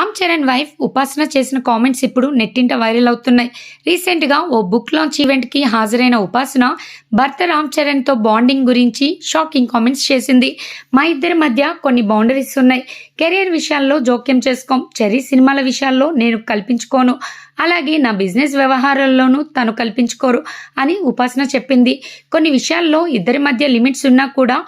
Ram Charan wife ఉపాసన చేసిన comments ఇప్పుడు నెట్టింట వైరల్ అవుతున్నాయి. రీసెంట్గా ఓ బుక్ లాంచ్ ఈవెంట్కి హాజరైన ఉపాసన భర్త రామ్ చరణ్తో బాండింగ్ గురించి షాకింగ్ కామెంట్స్ చేసింది. మా ఇద్దరి మధ్య కొన్ని బౌండరీస్ ఉన్నాయి. కెరీర్ విషయాల్లో జోక్యం చేసుకోం. చెర్రీ సినిమాల విషయాల్లో నేను కల్పించుకోను. అలాగే నా బిజినెస్ వ్యవహారాల్లోనూ తను కల్పించుకోరు అని ఉపాసన చెప్పింది. కొన్ని విషయాల్లో ఇద్దరి మధ్య లిమిట్స్ ఉన్నా కూడా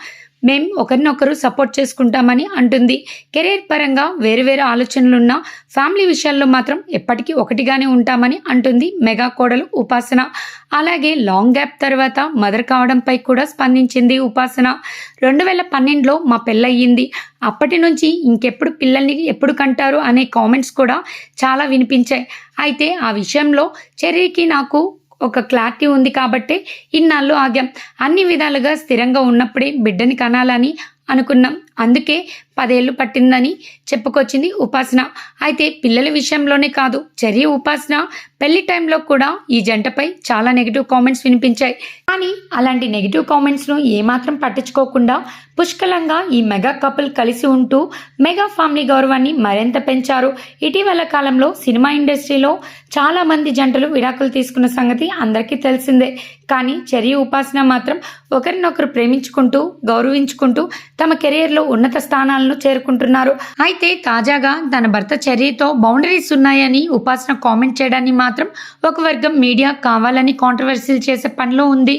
మేం ఒకరినొకరు సపోర్ట్ చేసుకుంటామని అంటుంది. కెరీర్ పరంగా వేరు వేరు ఆలోచనలున్న ఫ్యామిలీ విషయాల్లో మాత్రం ఎప్పటికీ ఒకటిగానే ఉంటామని అంటుంది మెగా కోడలు ఉపాసన. అలాగే లాంగ్ గ్యాప్ తర్వాత మదర్ కావడంపై కూడా స్పందించింది ఉపాసన. రెండు వేల పన్నెండులో మా పెళ్ళయ్యింది. అప్పటి నుంచి ఇంకెప్పుడు పిల్లల్ని ఎప్పుడు కంటారు అనే కామెంట్స్ కూడా చాలా వినిపించాయి. అయితే ఆ విషయంలో చెర్రీకి నాకు ఒక క్లారిటీ ఉంది కాబట్టే ఇన్నాళ్ళు ఆగాం. అన్ని విధాలుగా స్థిరంగా ఉన్నప్పుడే బిడ్డని కనాలని అనుకున్నాం. అందుకే పదేళ్ళు పట్టిందని చెప్పుకొచ్చింది ఉపాసన. అయితే పిల్లల విషయంలోనే కాదు చర్య ఉపాసన. పెళ్ళి టైంలో కూడా ఈ జంటపై చాలా నెగిటివ్ కామెంట్స్ వినిపించాయి. కానీ అలాంటి నెగిటివ్ కామెంట్స్ను ఏమాత్రం పట్టించుకోకుండా పుష్కలంగా ఈ మెగా కపుల్ కలిసి ఉంటూ మెగా ఫ్యామిలీ గౌరవాన్ని మరింత పెంచారు. ఇటీవల కాలంలో సినిమా ఇండస్ట్రీలో చాలా మంది జంటలు విడాకులు తీసుకున్న సంగతి అందరికీ తెలిసిందే. కానీ చర్య ఉపాసన మాత్రం ఒకరినొకరు ప్రేమించుకుంటూ గౌరవించుకుంటూ తమ కెరీర్లో ఉన్నత స్థానాలను చేరుకుంటున్నారు. అయితే తాజాగా తన భర్త చర్యతో బౌండరీస్ ఉన్నాయని ఉపాసన కామెంట్ చేయడాన్ని మాత్రం ఒక వర్గం మీడియా కావాలని కాంట్రవర్సీలు చేసే పనిలో ఉంది.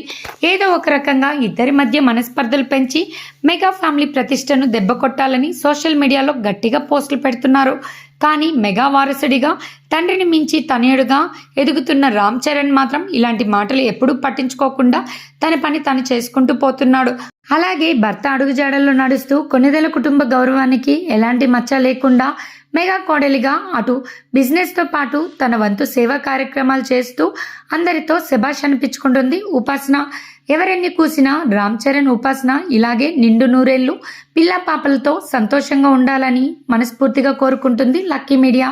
ఏదో ఒక రకంగా ఇద్దరి మధ్య మనస్పర్ధలు పెంచి మెగా ఫ్యామిలీ ప్రతిష్టను దెబ్బ కొట్టాలని సోషల్ మీడియాలో గట్టిగా పోస్టులు పెడుతున్నారు. కానీ మెగా వారసుడిగా తండ్రిని మించి తనయుడుగా ఎదుగుతున్న రామ్ చరణ్ మాత్రం ఇలాంటి మాటలు ఎప్పుడూ పట్టించుకోకుండా తన పని తను చేసుకుంటూ పోతున్నాడు. అలాగే భర్త అడుగుజాడల్లో నడుస్తూ కొన్నిదల కుటుంబ గౌరవానికి ఎలాంటి మచ్చ లేకుండా మెగా కోడలిగా అటు బిజినెస్తో పాటు తన వంతు సేవా కార్యక్రమాలు చేస్తూ అందరితో శభాష్ అనిపించుకుంటుంది ఉపాసన. ఎవరెన్ని కూసినా రామ్ చరణ్ ఉపాసన ఇలాగే నిండు నూరేళ్ళు పిల్ల పాపలతో సంతోషంగా ఉండాలని మనస్ఫూర్తిగా కోరుకుంటుంది లక్కీ మీడియా.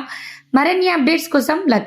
మరిన్ని అప్డేట్స్ కోసం లక్కీ